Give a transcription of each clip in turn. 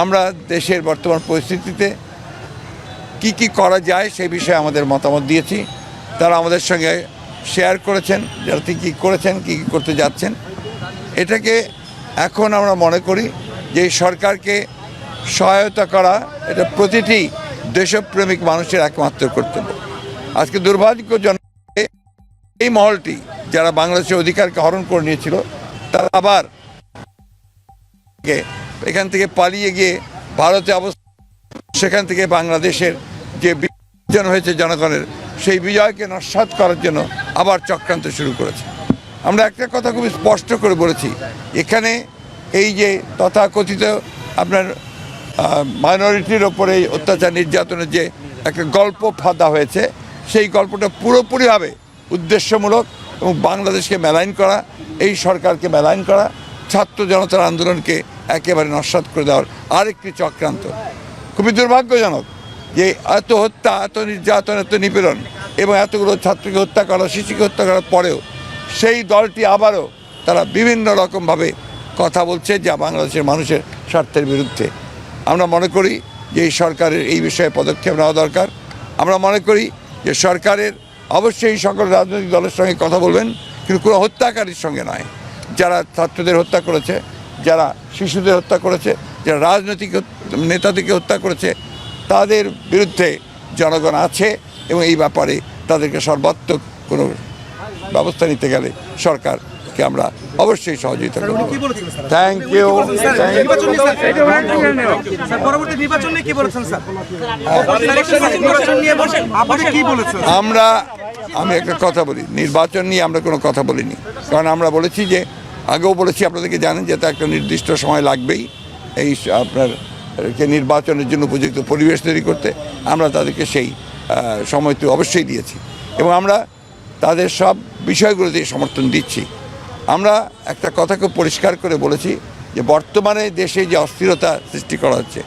আমরা দেশের বর্তমান পরিস্থিতিতে কি কি করা যায় সেই বিষয়ে আমাদের মতামত দিয়েছি। তারা আমাদের সঙ্গে শেয়ার করেছেন, যারা কী করেছেন, কী কী করতে যাচ্ছেন। এটাকে এখন আমরা মনে করি যে সরকারকে সহায়তা করা এটা প্রতিটি দেশপ্রেমিক মানুষের একমাত্র কর্তব্য। আজকে দুর্ভাগ্যজনক এই মহলটি যারা বাংলাদেশের অধিকারকে হরণ করে নিয়েছিল, তারা আবার এখান থেকে পালিয়ে গিয়ে ভারতে অবস্থা সেখান থেকে বাংলাদেশের যে বিজন হয়েছে জনগণের, সেই বিজয়কে নস্বাত করার জন্য আবার চক্রান্ত শুরু করেছে। আমরা একটা কথা খুব স্পষ্ট করে বলেছি, এখানে এই যে তথাকথিত আপনার মাইনরিটির ওপরে এই অত্যাচার নির্যাতনের যে একটা গল্প ফাঁদা হয়েছে, সেই গল্পটা পুরোপুরিভাবে উদ্দেশ্যমূলক এবং বাংলাদেশকে মেলাইন করা, এই সরকারকে মেলাইন করা, ছাত্র জনতার আন্দোলনকে একেবারে নস্বাত করে দেওয়ার আরেকটি চক্রান্ত। খুবই দুর্ভাগ্যজনক যে এত হত্যা, এত নির্যাতন, এত নিপীড়ন এবং এতগুলো ছাত্রকে হত্যা করা, শিশুকে হত্যা করার পরেও সেই দলটি আবারও তারা বিভিন্ন রকমভাবে কথা বলছে যা বাংলাদেশের মানুষের স্বার্থের বিরুদ্ধে। আমরা মনে করি যে এই সরকারের এই বিষয়ে পদক্ষেপ নেওয়া দরকার। আমরা মনে করি যে সরকারের অবশ্যই সকল রাজনৈতিক দলের সঙ্গে কথা বলবেন, কিন্তু কোনো হত্যাকারীর সঙ্গে নয়। যারা ছাত্রদের হত্যা করেছে যারা শিশুদের হত্যা করেছে যারা রাজনৈতিক নেতাদেরকে হত্যা করেছে তাদের বিরুদ্ধে জনগণ আছে এবং এই ব্যাপারে তাদেরকে সর্বাত্মক কোনো ব্যবস্থা নিতে গেলে সরকারকে আমরা অবশ্যই সহযোগিতা করব। থ্যাংক ইউ আমরা আমি একটা কথা বলি নির্বাচন নিয়ে আমরা কোনো কথা বলিনি। কারণ আমরা বলেছি যে আগেও বলেছি আপনাদেরকে জানেন যে তা একটা নির্দিষ্ট সময় লাগবেই। এই আপনার নির্বাচনের জন্য উপযুক্ত পরিবেশ তৈরি করতে আমরা তাদেরকে সেই আহ, সময় তো অবশ্যই দিয়েছি। এবং আমরা তাদের সব বিষয়গুলোতে সমর্থন দিচ্ছি। আমরা একটা কথা খুব পরিষ্কার করে বলেছি যে বর্তমানে দেশে যে অস্থিরতা সৃষ্টি করা হচ্ছে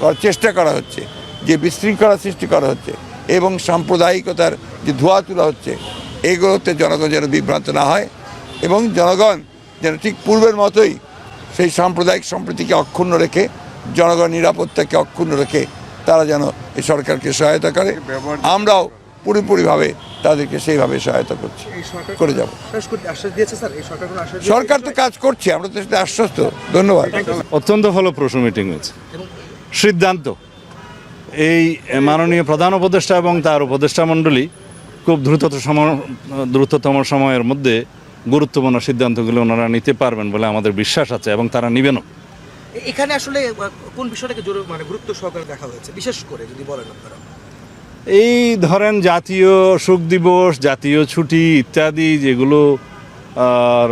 করার চেষ্টা করা হচ্ছে যে বিশৃঙ্খলা সৃষ্টি করা হচ্ছে এবং সাম্প্রদায়িকতার যে ধোয়া তোলা হচ্ছে এগুলোতে জনগণ যেন বিভ্রান্ত না হয়। এবং জনগণ যেন ঠিক পূর্বের মতোই সেই সাম্প্রদায়িক সম্প্রীতিকে অক্ষুণ্ণ রেখে জনগণ নিরাপত্তাকে অক্ষুণ্ণ রেখে তারা যেন এই সরকারকে সহায়তা করে। আমরাও পুরোপুরিভাবে তাদেরকে সেইভাবে সহায়তা করছি। করে যাব। আশ্বাস করতে আশ্বাস দিয়েছে স্যার? এই সরকার কোনো আশ্বাস দিয়েছে? সরকার তো কাজ করছে আমরা তো সেটা আশ্বস্ত। ধন্যবাদ। অত্যন্ত ফলপ্রসূ মিটিং হয়েছে। সিদ্ধান্ত। এই মাননীয় প্রধান উপদেষ্টা এবং তার উপদেষ্টা মণ্ডলী খুব দ্রুততম সম- দ্রুততম সময়ের মধ্যে গুরুত্বপূর্ণ সিদ্ধান্তগুলো ওনারা নিতে পারবেন বলে আমাদের বিশ্বাস আছে এবং তারা নিবেনও। এখানে আসলে কোন বিষয়টাকে জরুরি মানে গুরুত্ব সহকারে দেখা হয়েছে? বিশেষ করে যদি বলেন আপনারা। এই ধরেন জাতীয় শোক দিবস জাতীয় ছুটি ইত্যাদি যেগুলো আর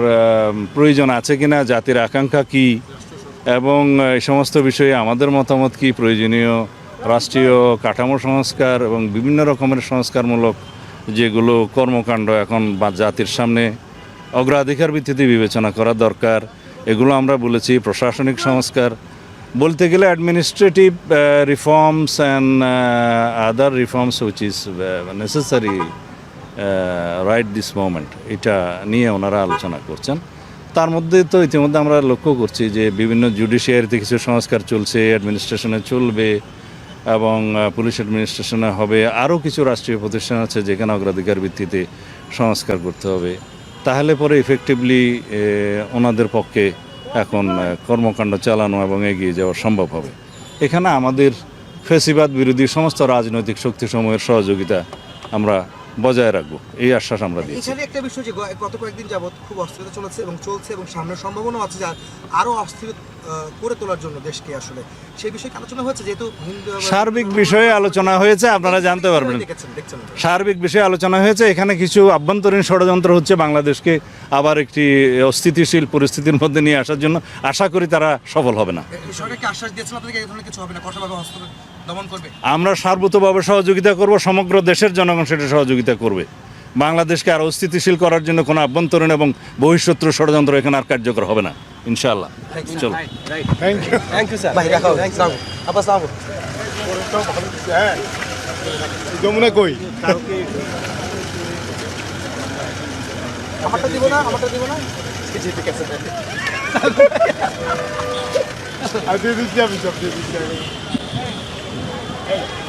প্রয়োজন আছে কিনা জাতির আকাঙ্ক্ষা কি এবং এই সমস্ত বিষয়ে আমাদের মতামত কি প্রয়োজনীয় রাষ্ট্রীয় কাঠামো সংস্কার এবং বিভিন্ন রকমের সংস্কারমূলক যেগুলো কর্মকাণ্ড এখন বা জাতির সামনে অগ্রাধিকার ভিত্তিতে বিবেচনা করা দরকার। এগুলো আমরা বলেছি, প্রশাসনিক সংস্কার। বলতে গেলে administrative reforms and other reforms which is necessary right this moment এটা নিয়ে ওনারা আলোচনা করছেন। তার মধ্যে তো ইতিমধ্যে আমরা লক্ষ্য করছি যে বিভিন্ন জুডিশিয়ারিতে কিছু সংস্কার চলছে অ্যাডমিনিস্ট্রেশনে চলবে এবং পুলিশ অ্যাডমিনিস্ট্রেশনে হবে। আরও কিছু রাষ্ট্রীয় প্রতিষ্ঠান আছে যেখানে অগ্রাধিকার ভিত্তিতে সংস্কার করতে হবে। তাহলে পরে ইফেক্টিভলি ওনাদের পক্ষে এখন কর্মকাণ্ড চালানো এবং এগিয়ে যাওয়া সম্ভব হবে। এখানে আমাদের ফেসিবাদ বিরোধী সমস্ত রাজনৈতিক শক্তিসমূহের সহযোগিতা আমরা বজায় রাখব। এই আশ্বাস আমরা দিচ্ছি এখানে একটা বিষয় যে গত কয়েকদিন যাবত খুব অস্থিরতা চলেছে এবং চলছে এবং সামনের সম্ভাবনাও আছে যে আর- আরও অস্থির করে তোলার জন্য দেশকে আসলে। সেই বিষয়ে আলোচনা হয়েছে? যেহেতু সার্বিক বিষয়ে আলোচনা হয়েছে আপনারা জানতে পারবেন। সার্বিক বিষয়ে আলোচনা হয়েছে এখানে কিছু আভ্যন্তরীণ ষড়যন্ত্র হচ্ছে বাংলাদেশকে আবার একটি অস্থিতিশীল পরিস্থিতির মধ্যে নিয়ে আসার জন্য। আশা করি তারা সফল হবে না। সরকারকে আশ্বাস দিয়েছেন আপনাদের এই ধরনের কিছু হবে না? কঠোরভাবে হস্তক্ষেপ আমরা সার্বতভাবে সহযোগিতা করব সমগ্র দেশের জনগণ সেটা সহযোগিতা করবে। বাংলাদেশকে আর অস্থিতিশীল করার জন্য কোনো আভ্যন্তরীণ এবং বহিঃশত্রু ষড়যন্ত্র এখানে আর কার্যকর হবে না ইনশাআল্লাহ। চলো। থ্যাংক ইউ স্যার ভাই রাখো আসসালাম আপা আসসালাম যমুনা কই? আমারটা দিব না আমারটা দিব না? ঠিক আছে আর দিয়ে দিচ্ছি আমি সব দিয়ে দিচ্ছি। আমি। Hey.